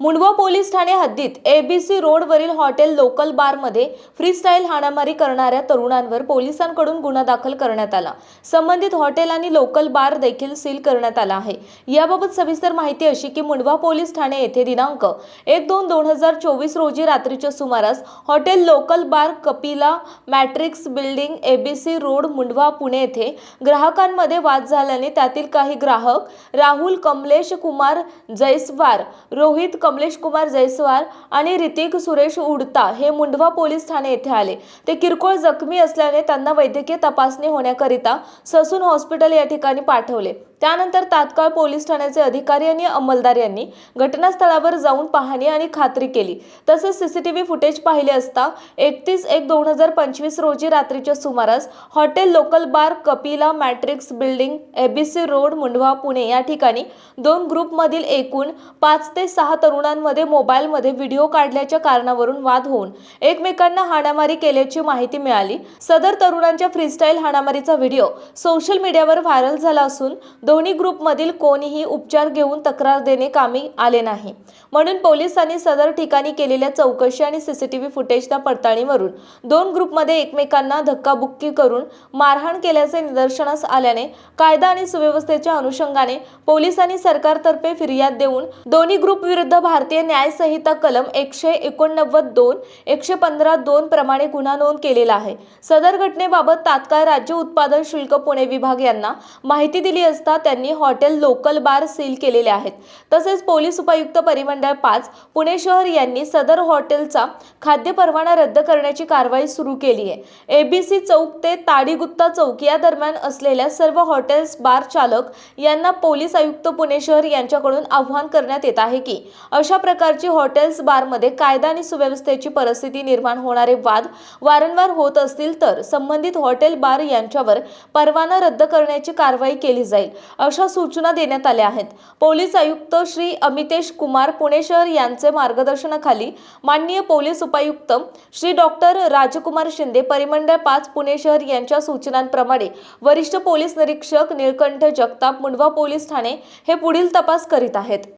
Mundhwa police Thane हद्दीत ABC रोडवरील hotel local बारमध्ये फ्रीस्टाईल हाणामारी करणाऱ्या तरुणांवर पोलिसांकडून गुन्हा दाखल करण्यात आला. संबंधित हॉटेल आणि लोकल बार देखील सील करण्यात आला आहे. याबाबत सविस्तर माहिती अशी की मुंडवा पोलीस ठाणे येथे दिनांक एक दोन दोन हजार चोवीस रोजी रात्रीच्या सुमारास hotel local bar Kapila matrix building ABC road Mundhwa Pune येथे ग्राहकांमध्ये वाद झाल्याने त्यातील काही ग्राहक राहुल कमलेश कुमार जैस्वार रोहित कमलेश कुमार जयस्वाल आणि ऋतिक सुरेश उडता हे मुंडवा पोलीस ठाणे येथे आले. ते किरकोळ जखमी असल्याने त्यांना वैद्यकीय तपासणी होण्याकरिता ससून हॉस्पिटल या ठिकाणी पाठवले. त्यानंतर तात्काळ पोलीस ठाण्याचे अधिकारी आणि अंमलदार यांनी घटनास्थळावर जाऊन पाहणी आणि खात्री केली. तसेच सीसीटीव्ही फुटेज पाहिले असता एकतीस एक दोन हजार पंचवीस रोजी रात्रीच्या सुमारास hotel local bar Kapila matrix building ABC road Mundhwa Pune या ठिकाणी दोन ग्रुपमधील एकूण पाच ते सहा तरुण तरुणांमध्ये मोबाईलमध्ये व्हिडिओ काढल्याच्या कारणावरून वाद होऊन एकमेकांना हाणामारी केल्याची माहिती मिळाली. सदर तरुणांच्या फ्रीस्टाईल हाणामारीचा व्हिडिओ सोशल मीडियावर व्हायरल झाला असून दोन्ही ग्रुपमधील कोणीही उपचार घेऊन तक्रार देणे कामी आले नाही. म्हणून पोलिसांनी सदर ठिकाणी केलेल्या चौकशी आणि सीसीटीव्ही फुटेजच्या पडताळणीवरून दोन ग्रुपमध्ये एकमेकांना धक्काबुक्की करून मारहाण केल्याचे निदर्शनास आल्याने कायदा आणि सुव्यवस्थेच्या अनुषंगाने पोलिसांनी सरकारतर्फे फिर्याद देऊन दोन्ही ग्रुप विरुद्ध भारतीय न्यायसंहिता कलम एकशे एकोणनव्वद दोन एकशे पंधरा दोन प्रमाणे गुन्हा नोंद केलेला आहे. सदर घटनेबाबत तात्काळ राज्य उत्पादन शुल्क पुणे विभाग यांना माहिती दिली असता त्यांनी हॉटेल लोकल बार सील केलेले आहेत. तसेच पोलीस उपायुक्त परिमंडळ पाच पुणे शहर यांनी सदर हॉटेलचा खाद्य परवाना रद्द करण्याची कारवाई सुरू केली आहे. एबीसी चौक ते ताडीगुत्ता चौक या दरम्यान असलेल्या सर्व हॉटेल्स बार चालक यांना पोलीस आयुक्त पुणे शहर यांच्याकडून आव्हान करण्यात येत आहे की अशा प्रकारची हॉटेल्स बारमध्ये कायदा आणि सुव्यवस्थेची परिस्थिती निर्माण होणारे वाद वारंवार होत असतील तर संबंधित हॉटेल बार यांच्यावर परवाना रद्द करण्याची कारवाई केली जाईल अशा सूचना देण्यात आल्या आहेत. पोलीस आयुक्त श्री अमितेश कुमार पुणे शहर यांचे मार्गदर्शनाखाली माननीय पोलीस उपायुक्त श्री डॉक्टर राजकुमार शिंदे परिमंडळ पाच पुणे शहर यांच्या सूचनांप्रमाणे वरिष्ठ पोलीस निरीक्षक निळकंठ जगताप मुंडवा पोलीस ठाणे हे पुढील तपास करीत आहेत.